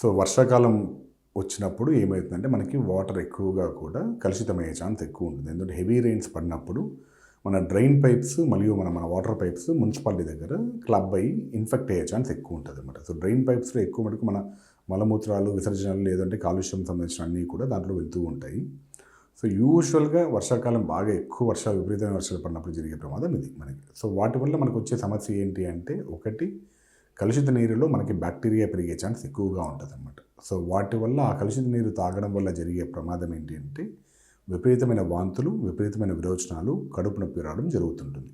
So వర్షాకాలం వచ్చినప్పుడు ఏమవుతుందంటే మనకి వాటర్ ఎక్కువగా కూడా కలుషితమయ్యే ఛాన్స్ ఎక్కువ ఉంటుంది. ఎందుకంటే హెవీ రెయిన్స్ పడినప్పుడు మన డ్రైన్ పైప్స్ మరియు మన మన వాటర్ పైప్స్ మున్సిపాలిటీ దగ్గర క్లబ్ అయ్యి ఇన్ఫెక్ట్ అయ్యే ఛాన్స్ ఎక్కువ ఉంటుంది అనమాట సో డ్రైన్ పైప్స్లో ఎక్కువ మటుకు మన మలమూత్రాలు విసర్జనలు లేదంటే కాలుష్యం సంబంధించిన అన్నీ కూడా దాంట్లో వెళ్తూ ఉంటాయి. సో యూజువల్గా వర్షాకాలం బాగా ఎక్కువ వర్షాలు విపరీతమైన వర్షాలు పడినప్పుడు జరిగే ప్రమాదం ఇది మనకి. సో వాటి వల్ల మనకు వచ్చే సమస్య ఏంటి అంటే ఒకటి కలుషిత నీరులో మనకి బ్యాక్టీరియా పెరిగే ఛాన్స్ ఎక్కువగా ఉంటుంది అనమాట సో వాటి వల్ల ఆ కలుషిత నీరు తాగడం వల్ల జరిగే ప్రమాదం ఏంటి అంటే విపరీతమైన వాంతులు విపరీతమైన విరోచనాలు కడుపు నొప్పి రావడం జరుగుతుంటుంది.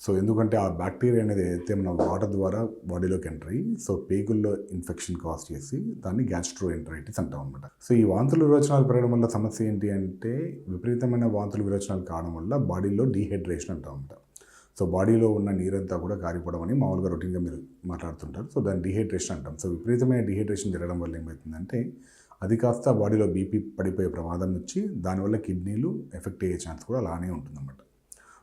సో ఎందుకంటే ఆ బ్యాక్టీరియా అనేది ఏదైతే మన వాటర్ ద్వారా బాడీలోకి ఎంటర్ అయ్యి సో పేగుల్లో ఇన్ఫెక్షన్ కాజ్ చేసి దాన్ని గ్యాస్ట్రో ఎంటరైటిస్ అంటాం అనమాట సో ఈ వాంతులు విరోచనాలు పెరగడం వల్ల సమస్య ఏంటి అంటే విపరీతమైన వాంతులు విరోచనాలు కావడం వల్ల బాడీలో డీహైడ్రేషన్ అంటాం అనమాట సో బాడీలో ఉన్న నీరంతా కూడా కారిపోవడం అని మామూలుగా రొటీన్గా మీరు మాట్లాడుతుంటారు. సో దాన్ని డిహైడ్రేషన్ అంటాం. సో విపరీతమైన డిహైడ్రేషన్ జరగడం వల్ల ఏమవుతుందంటే అది కాస్త బాడీలో బీపీ పడిపోయే ప్రమాదం వచ్చి దానివల్ల కిడ్నీలు ఎఫెక్ట్ అయ్యే ఛాన్స్ కూడా అలానే ఉంటుందన్నమాట.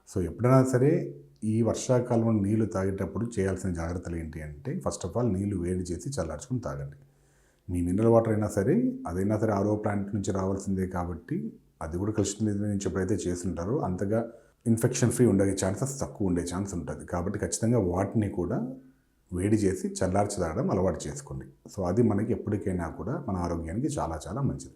సో ఎప్పుడైనా సరే ఈ వర్షాకాలంలో నీళ్ళు తాగేటప్పుడు చేయాల్సిన జాగ్రత్తలు ఏంటి అంటే ఫస్ట్ ఆఫ్ ఆల్ నీళ్ళు వేడి చేసి చల్లార్చుకుని తాగండి. మీ మినరల్ వాటర్ అయినా సరే అదైనా సరే ఆరో ప్లాంట్ నుంచి రావాల్సిందే కాబట్టి అది కూడా కలుషితం నుంచి ఎప్పుడైతే చేస్తుంటారో. అంతగా ఇన్ఫెక్షన్ ఫ్రీ ఉండే ఛాన్సెస్ తక్కువ ఉండే ఛాన్స్ ఉంటుంది. కాబట్టి ఖచ్చితంగా వాటిని కూడా వేడి చేసి చల్లార్చి తాగడం అలవాటు చేసుకోండి. సో అది మనకి ఎప్పటికైనా కూడా మన ఆరోగ్యానికి చాలా చాలా మంచిది.